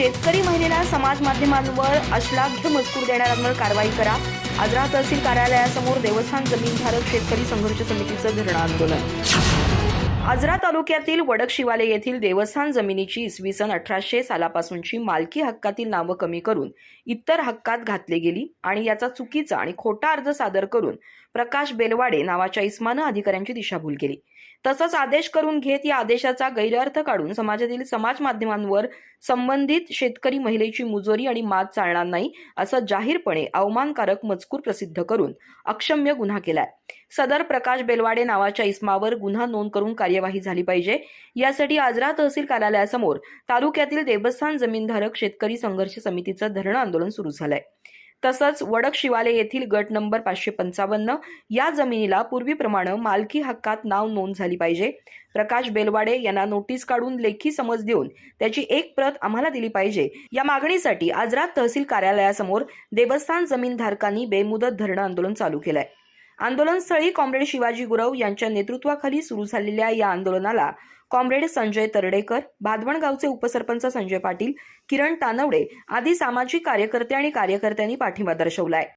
शेतकरी महिलेला समाज माध्यमांवर अश्लाघ्य मजकूर देणाऱ्यांवर कारवाई करा. आजरा तहसील कार्यालयासमोर देवस्थान जमीनधारक शेतकरी संघर्ष समितीचं धरणं आंदोलन. आजरा तालुक्यातील वडकशिवाले येथील देवस्थान जमिनीची इसवी सन अठराशे सालापासूनची मालकी हक्कातील नावं कमी करून इतर हक्कात घातली गेली आणि याचा चुकीचा आणि खोटा अर्ज सादर करून प्रकाश बेलवाडे नावाच्या इस्मानं अधिकाऱ्यांची दिशाभूल केली. तसंच आदेश करून घेत या आदेशाचा गैरअर्थ काढून समाजातील समाज माध्यमांवर संबंधित शेतकरी महिलेची मुजोरी आणि मात चालणार नाही असं जाहीरपणे अवमानकारक मजकूर प्रसिद्ध करून अक्षम्य गुन्हा केलाय. सदर प्रकाश बेलवाडे नावाच्या इस्मावर गुन्हा नोंद करून कार्य कार्यवाही झाली पाहिजे. यासाठी आजरा तहसील कार्यालयासमोर तालुक्यातील देवस्थान जमीनधारक शेतकरी संघर्ष समितीचं धरणं आंदोलन सुरू झालंय. तसंच वडक शिवाले येथील गट नंबर पाचशे पंचावन्न या जमिनीला पूर्वीप्रमाणे मालकी हक्कात नाव नोंद झाली पाहिजे. प्रकाश बेलवाडे यांना नोटीस काढून लेखी समज देऊन त्याची एक प्रत आम्हाला दिली पाहिजे. या मागणीसाठी आजरात तहसील कार्यालयासमोर देवस्थान जमीनधारकांनी बेमुदत धरणं आंदोलन चालू केलंय. आंदोलनस्थळी कॉम्रेड शिवाजी गुरव यांच्या नेतृत्वाखाली सुरू झालेल्या या आंदोलनाला कॉम्रेड संजय तरडेकर भादवणगावचे उपसरपंच संजय पाटील किरण तानवडे आदी सामाजिक कार्यकर्ते आणि कार्यकर्त्यांनी पाठिंबा दर्शवलाय.